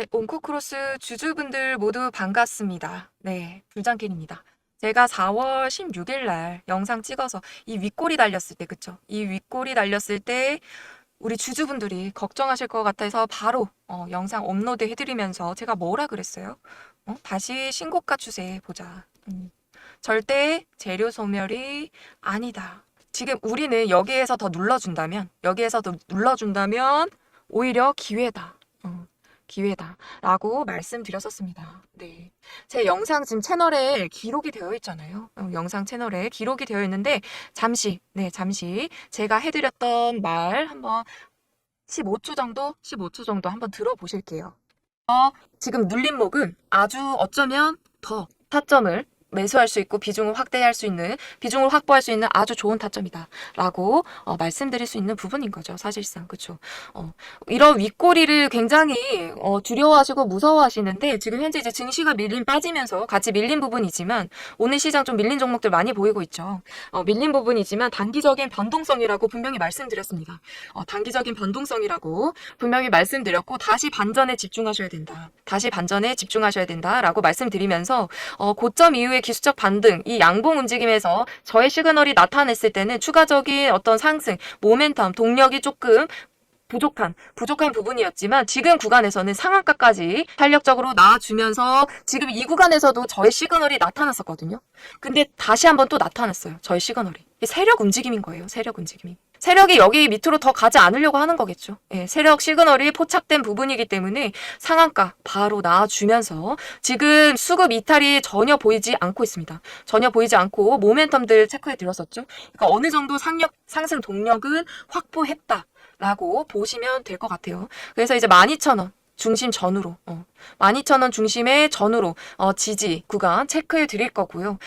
네, 온코크로스 주주분들 모두 반갑습니다. 네, 불장캔입니다. 제가 4월 16일 날 영상 찍어서 이 윗골이 달렸을 때, 그쵸? 이 윗골이 달렸을 때 우리 주주분들이 걱정하실 것 같아서 바로 어, 영상 업로드 해드리면서 제가 뭐라 그랬어요? 어? 다시 신고가 추세 보자. 음. 절대 재료 소멸이 아니다. 지금 우리는 여기에서 더 눌러준다면, 여기에서 더 눌러준다면 오히려 기회다. 어. 기회다라고 말씀드렸었습니다. 네. 제 영상 지금 채널에 기록이 되어 있잖아요. 어, 영상 채널에 기록이 되어 있는데 잠시 네, 잠시 제가 해 드렸던 말 한번 15초 정도, 15초 정도 한번 들어보실게요. 어, 지금 눌림목은 아주 어쩌면 더 타점을 매수할 수 있고 비중을 확대할 수 있는 비중을 확보할 수 있는 아주 좋은 타점이다라고 어, 말씀드릴 수 있는 부분인 거죠 사실상. 그렇죠 어, 이런 윗꼬리를 굉장히 어, 두려워하시고 무서워하시는데 지금 현재 이제 증시가 밀림 빠지면서 같이 밀린 부분이지만 오늘 시장 좀 밀린 종목들 많이 보이고 있죠. 어, 밀린 부분이지만 단기적인 변동성이라고 분명히 말씀드렸습니다. 어, 단기적인 변동성이라고 분명히 말씀드렸고 다시 반전에 집중하셔야 된다. 다시 반전에 집중하셔야 된다라고 말씀드리면서 어, 고점 이후에 기술적 반등, 이 양봉 움직임에서 저의 시그널이 나타냈을 때는 추가적인 어떤 상승, 모멘텀, 동력이 조금 부족한, 부족한 부분이었지만 지금 구간에서는 상한가까지 탄력적으로 나와주면서 지금 이 구간에서도 저의 시그널이 나타났었거든요. 근데 다시 한번 또 나타났어요. 저의 시그널이. 세력 움직임인 거예요. 세력 움직임이. 세력이 여기 밑으로 더 가지 않으려고 하는 거겠죠. 예, 세력 시그널이 포착된 부분이기 때문에 상한가 바로 나와주면서 지금 수급 이탈이 전혀 보이지 않고 있습니다. 전혀 보이지 않고 모멘텀들 체크해 드렸었죠. 그러니까 어느 정도 상력, 상승 동력은 확보했다. 라고 보시면 될 것 같아요. 그래서 이제 12,000원. 중심 전후로, 어, 12,000원 중심의 전후로, 어, 지지 구간 체크해 드릴 거고요.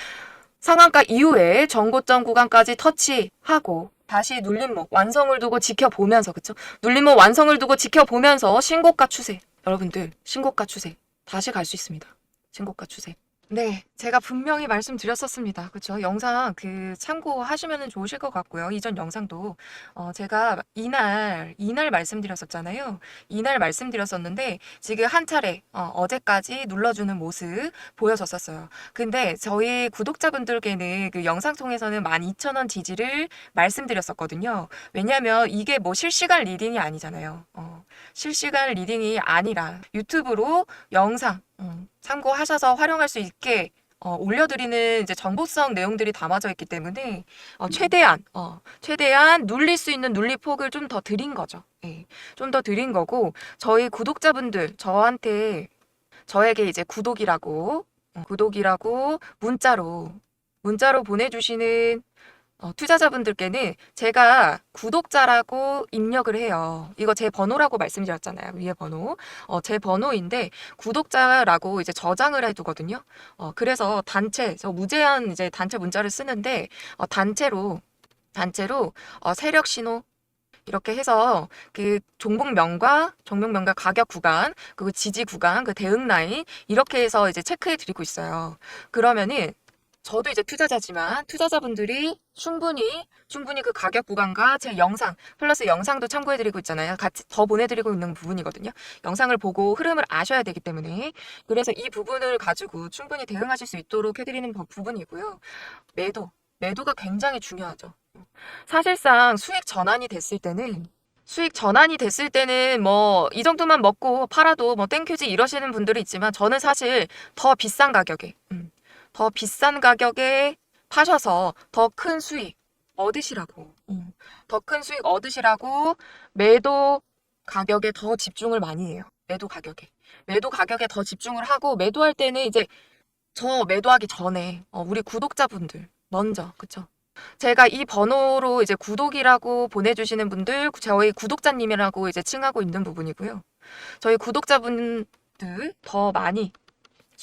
상한가 이후에 전고점 구간까지 터치하고, 다시 눌림목 완성을 두고 지켜보면서, 그쵸? 눌림목 완성을 두고 지켜보면서 신고가 추세. 여러분들, 신고가 추세. 다시 갈 수 있습니다. 신고가 추세. 네, 제가 분명히 말씀드렸었습니다. 그쵸? 영상 그 참고하시면 좋으실 것 같고요. 이전 영상도 어, 제가 이날 이날 말씀드렸었잖아요. 이날 말씀드렸었는데 지금 한 차례 어, 제까지 눌러주는 모습 보여줬었어요. 근데 저희 구독자분들께는 그 영상 통해서는 12,000원 지지를 말씀드렸었거든요. 왜냐하면 이게 뭐 실시간 리딩이 아니잖아요. 어, 실시간 리딩이 아니라 유튜브로 영상 음, 참고하셔서 활용할 수 있게 어, 올려드리는 이제 정보성 내용들이 담아져 있기 때문에 어, 최대한 어, 최대한 눌릴 수 있는 눌리 폭을 좀 더 드린 거죠. 예, 좀 더 드린 거고 저희 구독자분들 저한테 저에게 이제 구독이라고 어, 구독이라고 문자로 문자로 보내주시는 어, 투자자분들께는 제가 구독자라고 입력을 해요. 이거 제 번호라고 말씀드렸잖아요. 위에 번호. 어, 제 번호인데 구독자라고 이제 저장을 해두거든요. 어, 그래서 단체, 저 무제한 이제 단체 문자를 쓰는데 어, 단체로 단체로 어, 세력 신호 이렇게 해서 그 종목명과 종목명과 가격 구간, 그리고 지지 구간, 그 대응 라인 이렇게 해서 이제 체크해 드리고 있어요. 그러면은 저도 이제 투자자지만 투자자분들이 충분히 충분히 그 가격 구간과 제 영상 플러스 영상도 참고해 드리고 있잖아요. 같이 더 보내 드리고 있는 부분이거든요. 영상을 보고 흐름을 아셔야 되기 때문에 그래서 이 부분을 가지고 충분히 대응하실 수 있도록 해 드리는 부- 부분이고요. 매도 매도가 굉장히 중요하죠. 사실상 수익 전환이 됐을 때는 수익 전환이 됐을 때는 뭐 이 정도만 먹고 팔아도 뭐 땡큐지 이러시는 분들이 있지만 저는 사실 더 비싼 가격에 음, 더 비싼 가격에 파셔서 더 큰 수익 얻으시라고 음, 더큰 수익 얻으시라고 매도 가격에 더 집중을 많이 해요. 매도 가격에 매도 가격에 더 집중을 하고 매도할 때는 이제 저 매도하기 전에 어, 우리 구독자분들 먼저 그쵸? 제가 이 번호로 이제 구독이라고 보내주시는 분들 저희 구독자님이라고 이제 칭하고 있는 부분이고요. 저희 구독자분들 더 많이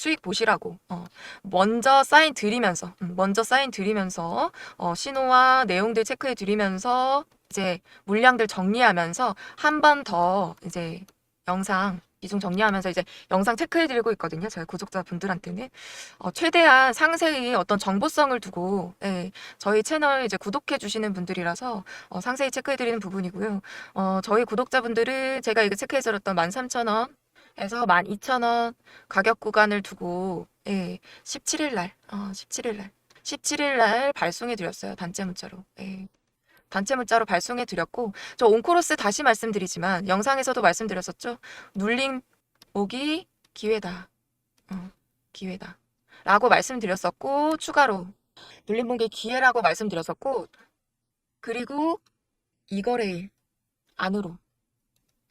수익 보시라고 어, 먼저 사인 드리면서 음, 먼저 사인 드리면서 어, 신호와 내용들 체크해 드리면서 이제 물량들 정리하면서 한 번 더 이제 영상 비중 정리하면서 이제 영상 체크해 드리고 있거든요. 저희 구독자분들한테는 어, 최대한 상세히 어떤 정보성을 두고 예, 저희 채널 이제 구독해 주시는 분들이라서 어, 상세히 체크해 드리는 부분이고요. 어, 저희 구독자분들은 제가 이거 체크해 드렸던 13,000원 해서 12,000원 가격 구간을 두고 예, 17일 날, 어, 17일 날, 17일 날 발송해 드렸어요. 단체 문자로. 예. 단체 문자로 발송해 드렸고 저 온코로스 다시 말씀드리지만 영상에서도 말씀드렸었죠. 눌림 오기 기회다. 어, 기회다. 라고 말씀드렸었고 추가로 눌림 보기 기회라고 말씀드렸었고 그리고 이거래일 안으로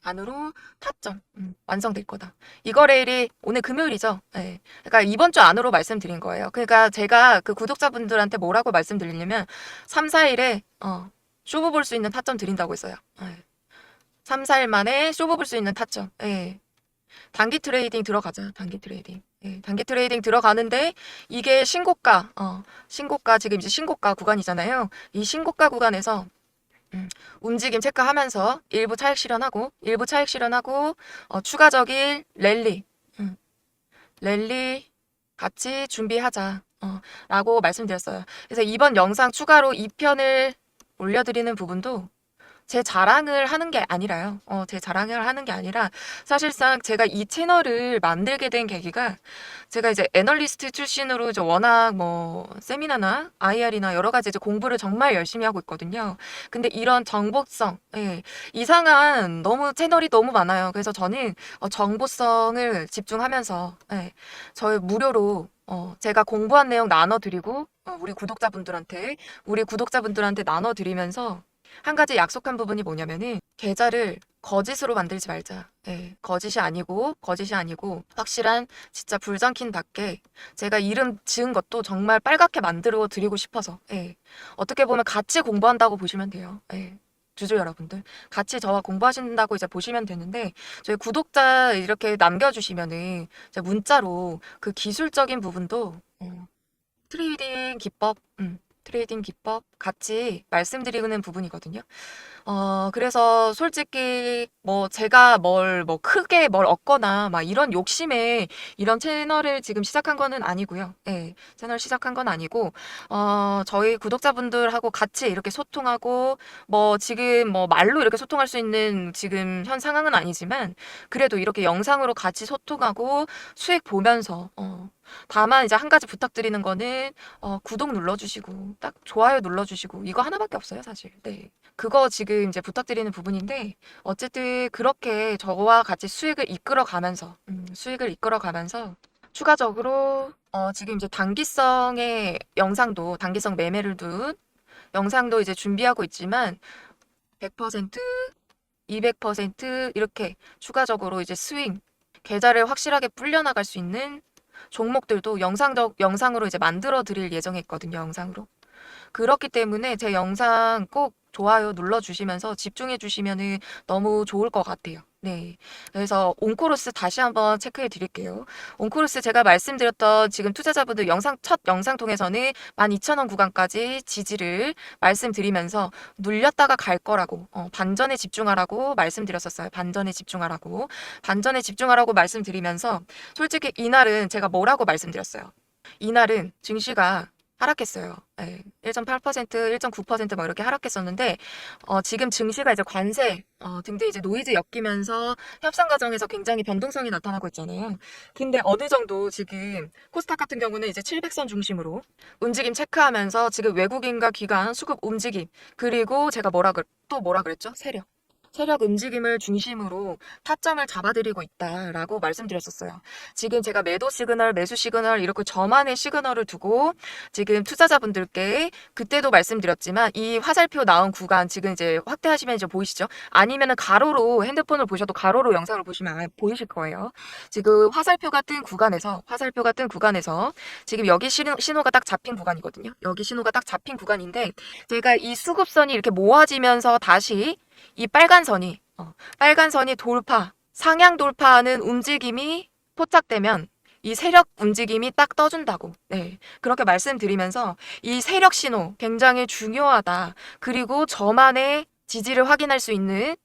안으로 타점 음, 완성될 거다. 이거래일이 오늘 금요일이죠. 예. 그러니까 이번 주 안으로 말씀드린 거예요. 그러니까 제가 그 구독자분들한테 뭐라고 말씀드리냐면 3, 4일에 어, 쇼부 볼 수 있는 타점 드린다고 했어요. 예. 3, 4일 만에 쇼부 볼 수 있는 타점. 예. 단기 트레이딩 들어가자. 단기 트레이딩. 예, 단기 트레이딩 들어가는데 이게 신고가, 어, 신고가 지금 이제 신고가 구간이잖아요. 이 신고가 구간에서 음, 움직임 체크하면서 일부 차익 실현하고 일부 차익 실현하고 어, 추가적인 랠리, 음, 랠리 같이 준비하자. 어, 라고 말씀드렸어요. 그래서 이번 영상 추가로 2편을 올려드리는 부분도 제 자랑을 하는 게 아니라요. 어, 제 자랑을 하는 게 아니라 사실상 제가 이 채널을 만들게 된 계기가 제가 이제 애널리스트 출신으로 이제 워낙 뭐 세미나나 IR이나 여러 가지 이제 공부를 정말 열심히 하고 있거든요. 근데 이런 정보성, 예, 이상한 너무 채널이 너무 많아요. 그래서 저는 어, 정보성을 집중하면서 예, 저의 무료로 어, 제가 공부한 내용 나눠드리고 어, 우리 구독자분들한테 우리 구독자분들한테 나눠드리면서 한 가지 약속한 부분이 뭐냐면은 계좌를 거짓으로 만들지 말자. 예, 거짓이 아니고 거짓이 아니고 확실한 진짜 불장킨답게 제가 이름 지은 것도 정말 빨갛게 만들어 드리고 싶어서 예, 어떻게 보면 같이 공부한다고 보시면 돼요. 예. 주주 여러분들 같이 저와 공부하신다고 이제 보시면 되는데 저희 구독자 이렇게 남겨주시면은 문자로 그 기술적인 부분도 어, 트레이딩 기법 음, 트레이딩 기법 같이 말씀드리는 부분이거든요. 어, 그래서 솔직히 뭐 제가 뭘 뭐 크게 뭘 얻거나 막 이런 욕심에 이런 채널을 지금 시작한 거는 아니고요. 예, 채널 시작한 건 아니고, 어, 저희 구독자분들하고 같이 이렇게 소통하고, 뭐 지금 뭐 말로 이렇게 소통할 수 있는 지금 현 상황은 아니지만, 그래도 이렇게 영상으로 같이 소통하고 수익 보면서, 어, 다만 이제 한 가지 부탁드리는 거는 어, 구독 눌러주시고 딱 좋아요 눌러주시고 이거 하나밖에 없어요 사실. 네. 그거 지금 이제 부탁드리는 부분인데 어쨌든 그렇게 저와 같이 수익을 이끌어 가면서 음, 수익을 이끌어 가면서 추가적으로 어, 지금 이제 단기성의 영상도 단기성 매매를 둔 영상도 이제 준비하고 있지만 100% 200% 이렇게 추가적으로 이제 스윙 계좌를 확실하게 불려나갈 수 있는 종목들도 영상적 영상으로 이제 만들어 드릴 예정에 있거든요, 영상으로. 그렇기 때문에 제 영상 꼭 좋아요 눌러 주시면서 집중해 주시면은 너무 좋을 것 같아요. 네. 그래서 온코로스 다시 한번 체크해 드릴게요. 온코로스 제가 말씀드렸던 지금 투자자분들 영상 첫 영상 통해서는 12,000원 구간까지 지지를 말씀드리면서 눌렸다가 갈 거라고 어, 반전에 집중하라고 말씀드렸었어요. 반전에 집중하라고 반전에 집중하라고 말씀드리면서 솔직히 이날은 제가 뭐라고 말씀드렸어요. 이날은 증시가 하락했어요. 네, 1.8%, 1.9%막 이렇게 하락했었는데 어, 지금 증시가 이제 관세 어, 등등 이제 노이즈 엮이면서 협상 과정에서 굉장히 변동성이 나타나고 있잖아요. 근데 어느 정도 지금 코스닥 같은 경우는 이제 700선 중심으로 움직임 체크하면서 지금 외국인과 기관 수급 움직임 그리고 제가 뭐라 그, 또 뭐라 그랬죠? 세력. 세력 움직임을 중심으로 타점을 잡아드리고 있다라고 말씀드렸었어요. 지금 제가 매도 시그널, 매수 시그널 이렇게 저만의 시그널을 두고 지금 투자자분들께 그때도 말씀드렸지만 이 화살표 나온 구간 지금 이제 확대하시면 이제 보이시죠? 아니면은 가로로 핸드폰을 보셔도 가로로 영상을 보시면 아- 보이실 거예요. 지금 화살표 같은 구간에서 화살표 같은 구간에서 지금 여기 신호, 신호가 딱 잡힌 구간이거든요. 여기 신호가 딱 잡힌 구간인데 제가 이 수급선이 이렇게 모아지면서 다시 이 빨간 선이 어, 빨간 선이 돌파 상향 돌파하는 움직임이 포착되면 이 세력 움직임이 딱 떠준다고 네 그렇게 말씀드리면서 이 세력 신호 굉장히 중요하다 그리고 저만의 지지를 확인할 수 있는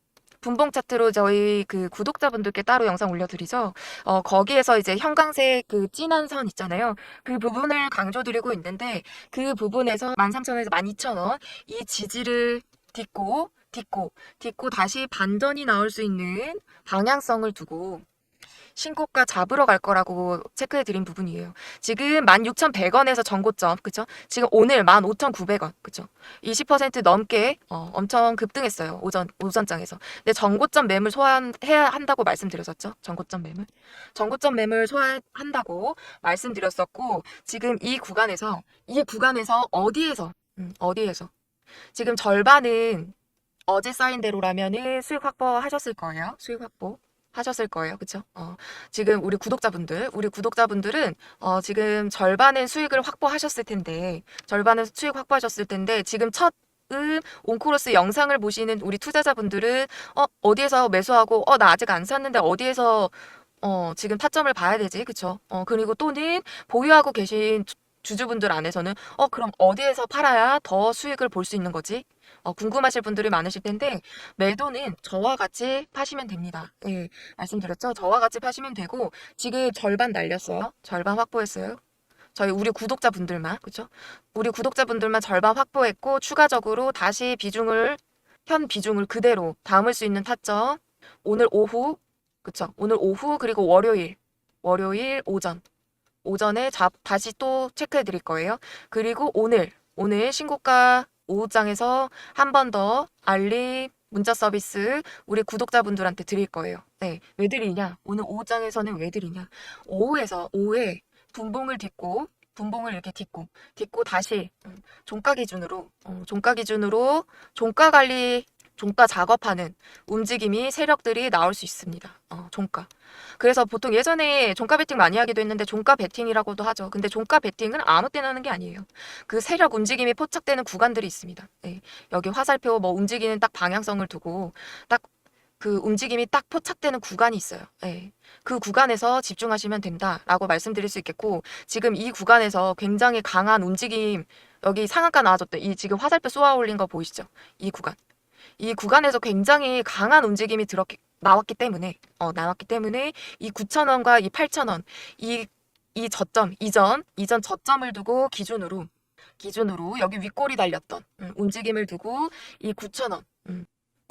분봉 차트로 저희 그 구독자분들께 따로 영상 올려드리죠. 어, 거기에서 이제 형광색 그 진한 선 있잖아요. 그 부분을 강조드리고 있는데 그 부분에서 13,000원에서 12,000원 이 지지를 딛고 딛고 딛고 다시 반전이 나올 수 있는 방향성을 두고 신고가 잡으러 갈 거라고 체크해 드린 부분이에요. 지금 16,100원에서 전고점, 그쵸? 지금 오늘 15,900원, 그쵸? 20% 넘게 어, 엄청 급등했어요. 오전 오전장에서. 근데 전고점 매물 소화해야 한다고 말씀드렸었죠. 전고점 매물. 전고점 매물 소화한다고 말씀드렸었고 지금 이 구간에서 이 구간에서 어디에서 음, 어디에서 지금 절반은 어제 쌓인 대로라면은 수익 확보하셨을 거예요. 수익 확보. 하셨을 거예요. 그쵸? 어, 지금 우리 구독자분들, 우리 구독자분들은, 어, 지금 절반의 수익을 확보하셨을 텐데, 절반은 수익 확보하셨을 텐데, 지금 첫, 음, 온코러스 영상을 보시는 우리 투자자분들은, 어, 어디에서 매수하고, 어, 나 아직 안 샀는데 어디에서, 어, 지금 타점을 봐야 되지. 그쵸? 어, 그리고 또는 보유하고 계신 주- 주주분들 안에서는, 어, 그럼 어디에서 팔아야 더 수익을 볼 수 있는 거지? 어, 궁금하실 분들이 많으실 텐데, 매도는 저와 같이 파시면 됩니다. 예, 말씀드렸죠? 저와 같이 파시면 되고, 지금 절반 날렸어요. 절반 확보했어요. 저희 우리 구독자분들만, 그쵸? 우리 구독자분들만 절반 확보했고, 추가적으로 다시 비중을, 현 비중을 그대로 담을 수 있는 타점, 오늘 오후, 그쵸? 오늘 오후, 그리고 월요일, 월요일 오전, 오전에 잡, 다시 또 체크해 드릴 거예요. 그리고 오늘, 오늘 신고가 오후장에서 한 번 더 알림 문자 서비스 우리 구독자분들한테 드릴 거예요. 네. 왜 드리냐? 오늘 오후장에서는 왜 드리냐? 오후에서, 오후에 분봉을 딛고, 분봉을 이렇게 딛고, 딛고 다시 음, 종가 기준으로, 어, 종가 기준으로 종가 관리, 종가 작업하는 움직임이 세력들이 나올 수 있습니다. 어, 종가. 그래서 보통 예전에 종가 베팅 많이 하기도 했는데 종가 베팅이라고도 하죠. 근데 종가 베팅은 아무 때나 하는 게 아니에요. 그 세력 움직임이 포착되는 구간들이 있습니다. 네. 여기 화살표 뭐 움직이는 딱 방향성을 두고 딱 그 움직임이 딱 포착되는 구간이 있어요. 네. 그 구간에서 집중하시면 된다라고 말씀드릴 수 있겠고 지금 이 구간에서 굉장히 강한 움직임 여기 상한가 나와줬대. 이 지금 화살표 쏘아 올린 거 보이시죠? 이 구간. 이 구간에서 굉장히 강한 움직임이 들었기 나왔기 때문에 어 나왔기 때문에 이 9,000원과 이 8,000원 이 이 저점 이전 이전 저점을 두고 기준으로 기준으로 여기 윗골이 달렸던 음, 움직임을 두고 이 9,000원. 음,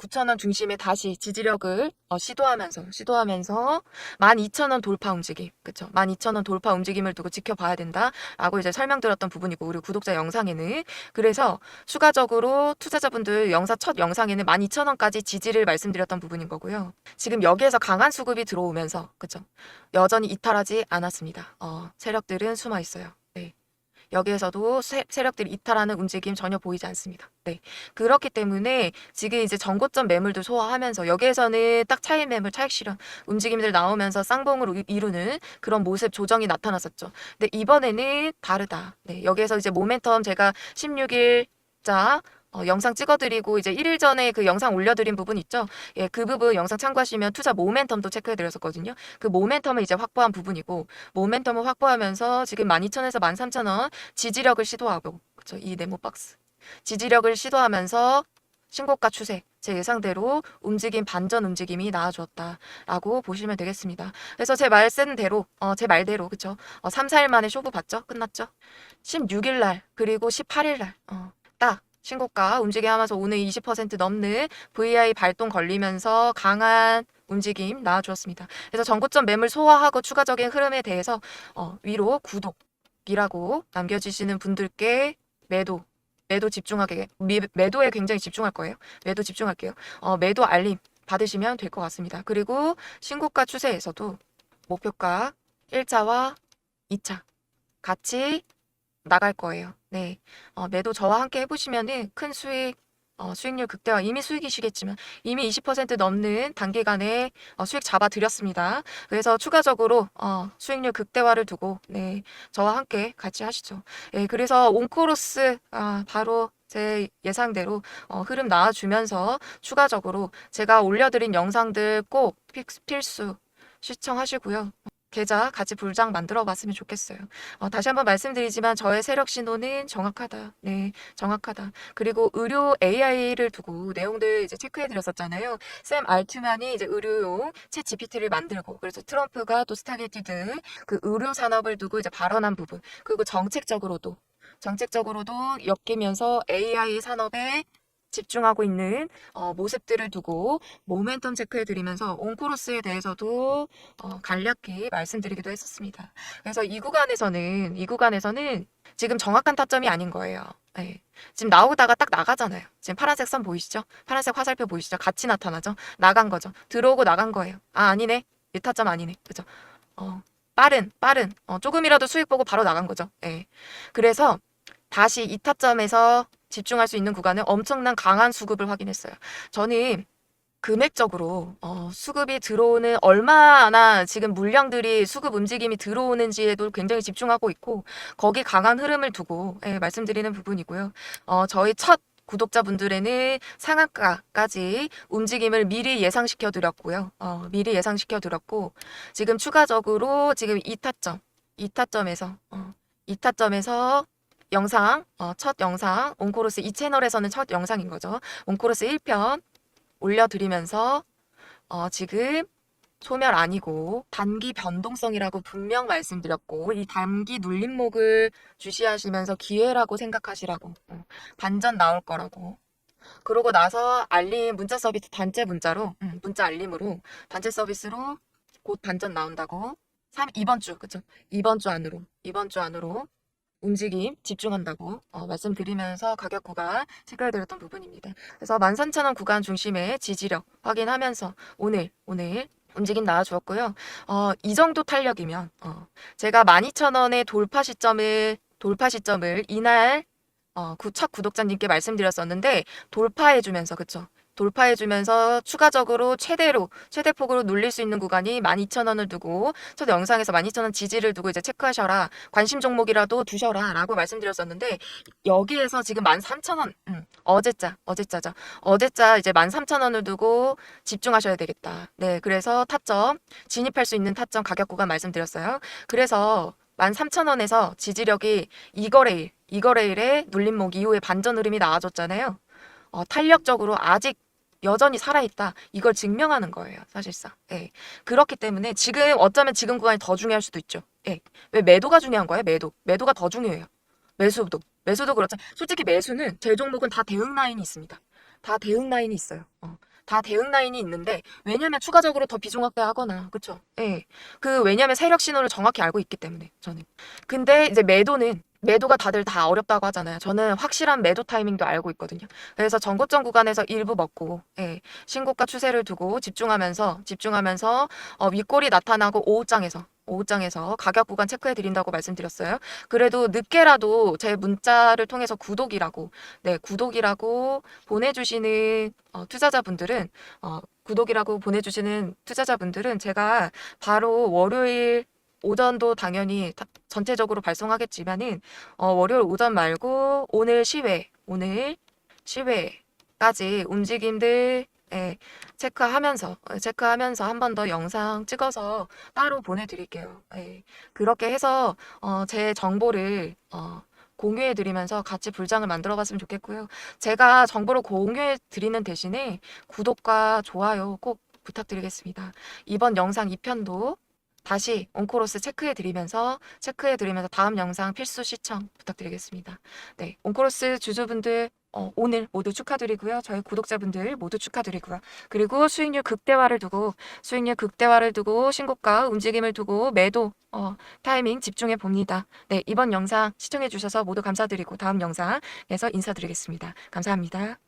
9,000원 중심에 다시 지지력을 어, 시도하면서 시도하면서 12,000원 돌파 움직임 그쵸 12,000원 돌파 움직임을 두고 지켜봐야 된다라고 이제 설명드렸던 부분이고 우리 구독자 영상에는 그래서 추가적으로 투자자분들 영상 첫 영상에는 12,000원까지 지지를 말씀드렸던 부분인 거고요. 지금 여기에서 강한 수급이 들어오면서 그죠? 여전히 이탈하지 않았습니다. 어, 세력들은 숨어 있어요. 네. 여기에서도 세, 세력들이 이탈하는 움직임 전혀 보이지 않습니다. 네. 그렇기 때문에 지금 이제 전고점 매물도 소화하면서 여기에서는 딱 차익 매물, 차익 실현 움직임들 나오면서 쌍봉으로 이- 이루는 그런 모습 조정이 나타났었죠. 근데 이번에는 다르다. 네. 여기에서 이제 모멘텀 제가 16일 자 어, 영상 찍어드리고 이제 1일 전에 그 영상 올려드린 부분 있죠? 예, 그 부분 영상 참고하시면 투자 모멘텀도 체크해드렸었거든요. 그 모멘텀을 이제 확보한 부분이고 모멘텀을 확보하면서 지금 12,000에서 13,000원 지지력을 시도하고 그쵸? 이 네모 박스 지지력을 시도하면서 신고가 추세 제 예상대로 움직임 반전 움직임이 나와주었다라고 보시면 되겠습니다. 그래서 제 말씀대로 어, 제 말대로 그쵸? 어, 3, 4일 만에 쇼부 봤죠? 끝났죠? 16일 날 그리고 18일 날 어, 딱 신고가 움직임하면서 오늘 20% 넘는 VI 발동 걸리면서 강한 움직임 나와주었습니다. 그래서 전고점 매물 소화하고 추가적인 흐름에 대해서 어, 위로 구독이라고 남겨주시는 분들께 매도 매도 집중하게 미, 매도에 굉장히 집중할 거예요. 매도 집중할게요. 어, 매도 알림 받으시면 될 것 같습니다. 그리고 신고가 추세에서도 목표가 1차와 2차 같이 나갈 거예요. 네. 어, 매도 저와 함께 해보시면은 큰 수익, 어, 수익률 극대화, 이미 수익이시겠지만 이미 20% 넘는 단기간에 어, 수익 잡아드렸습니다. 그래서 추가적으로 어, 수익률 극대화를 두고 네, 저와 함께 같이 하시죠. 예, 그래서 온코로스 아, 바로 제 예상대로 어, 흐름 나와주면서 추가적으로 제가 올려드린 영상들 꼭 필- 필수 시청하시고요. 계좌 같이 불장 만들어 봤으면 좋겠어요. 어, 다시 한번 말씀드리지만 저의 세력 신호는 정확하다. 네, 정확하다. 그리고 의료 AI를 두고 내용들 이제 체크해 드렸었잖아요. 샘 알트만이 이제 의료용 챗 GPT를 만들고 그래서 트럼프가 또 스타게티드 그 의료 산업을 두고 이제 발언한 부분 그리고 정책적으로도 정책적으로도 엮이면서 AI 산업에 집중하고 있는 어, 모습들을 두고 모멘텀 체크해 드리면서 온코로스에 대해서도 어, 간략히 말씀드리기도 했었습니다. 그래서 이 구간에서는 이 구간에서는 지금 정확한 타점이 아닌 거예요. 네. 지금 나오다가 딱 나가잖아요. 지금 파란색 선 보이시죠? 파란색 화살표 보이시죠? 같이 나타나죠? 나간 거죠. 들어오고 나간 거예요. 아 아니네. 이 타점 아니네. 그죠? 어, 빠른 빠른 어, 조금이라도 수익 보고 바로 나간 거죠. 예. 그래서 다시 이 타점에서 집중할 수 있는 구간은 엄청난 강한 수급을 확인했어요. 저는 금액적으로 어, 수급이 들어오는 얼마나 지금 물량들이 수급 움직임이 들어오는지에도 굉장히 집중하고 있고 거기 강한 흐름을 두고 예, 말씀드리는 부분이고요. 어, 저희 첫 구독자분들에는 상한가까지 움직임을 미리 예상시켜 드렸고요. 어, 미리 예상시켜 드렸고 지금 추가적으로 지금 이 타점, 이 타점에서 어, 이 타점에서 영상, 어, 첫 영상, 온코로스 이 채널에서는 첫 영상인 거죠. 온코로스 1편 올려드리면서 어, 지금 소멸 아니고 단기 변동성이라고 분명 말씀드렸고 이 단기 눌림목을 주시하시면서 기회라고 생각하시라고 어, 반전 나올 거라고. 그러고 나서 알림 문자 서비스 단체 문자로 음, 문자 알림으로 단체 서비스로 곧 반전 나온다고. 3 이번 주 그쵸? 이번 주 안으로 이번 주 안으로 움직임 집중한다고 어, 말씀드리면서 가격 구간 체크해드렸던 부분입니다. 그래서 13,000원 구간 중심의 지지력 확인하면서 오늘 오늘 움직임 나와주었고요. 어, 이 정도 탄력이면 어, 제가 12,000원의 돌파 시점을 돌파 시점을 이날 어, 구, 첫 구독자님께 말씀드렸었는데 돌파해주면서 그쵸? 돌파해주면서 추가적으로 최대로 최대폭으로 눌릴 수 있는 구간이 12,000원을 두고 첫 영상에서 12,000원 지지를 두고 이제 체크하셔라. 관심 종목이라도 두셔라 라고 말씀드렸었는데 여기에서 지금 13,000원 음, 어제자 어제자죠. 어제자 이제 13,000원을 두고 집중하셔야 되겠다. 네 그래서 타점 진입할 수 있는 타점 가격 구간 말씀드렸어요. 그래서 13,000원에서 지지력이 이거래일 이거래일에 눌림목 이후에 반전 흐름이 나와줬잖아요. 어, 탄력적으로 아직 여전히 살아있다. 이걸 증명하는 거예요, 사실상. 예. 그렇기 때문에 지금 어쩌면 지금 구간이 더 중요할 수도 있죠. 예. 왜 매도가 중요한 거예요? 매도. 매도가 더 중요해요. 매수도. 매수도 그렇죠. 솔직히 매수는 제 종목은 다 대응 라인이 있습니다. 다 대응 라인이 있어요. 어. 다 대응 라인이 있는데 왜냐면 추가적으로 더 비중 확대하거나 그렇죠. 예. 그 왜냐면 세력 신호를 정확히 알고 있기 때문에 저는. 근데 이제 매도는 매도가 다들 다 어렵다고 하잖아요. 저는 확실한 매도 타이밍도 알고 있거든요. 그래서 전고점 구간에서 일부 먹고 예, 신고가 추세를 두고 집중하면서 집중하면서 어, 윗골이 나타나고 오후장에서 오후장에서 가격 구간 체크해 드린다고 말씀드렸어요. 그래도 늦게라도 제 문자를 통해서 구독이라고 네 구독이라고 보내주시는 어, 투자자분들은 어, 구독이라고 보내주시는 투자자분들은 제가 바로 월요일 오전도 당연히 다- 전체적으로 발송하겠지만은 어, 월요일 오전 말고 오늘 시외 오늘 시외까지 움직임들 예, 체크하면서 어, 체크하면서 한 번 더 영상 찍어서 따로 보내드릴게요. 예, 그렇게 해서 어, 제 정보를 어, 공유해 드리면서 같이 불장을 만들어 봤으면 좋겠고요. 제가 정보를 공유해 드리는 대신에 구독과 좋아요 꼭 부탁드리겠습니다. 이번 영상 2편도 다시 온코로스 체크해 드리면서 체크해 드리면서 다음 영상 필수 시청 부탁드리겠습니다. 네, 온코로스 주주분들 어, 오늘 모두 축하드리고요. 저희 구독자분들 모두 축하드리고요. 그리고 수익률 극대화를 두고 수익률 극대화를 두고 신고가 움직임을 두고 매도 어, 타이밍 집중해 봅니다. 네, 이번 영상 시청해 주셔서 모두 감사드리고 다음 영상에서 인사드리겠습니다. 감사합니다.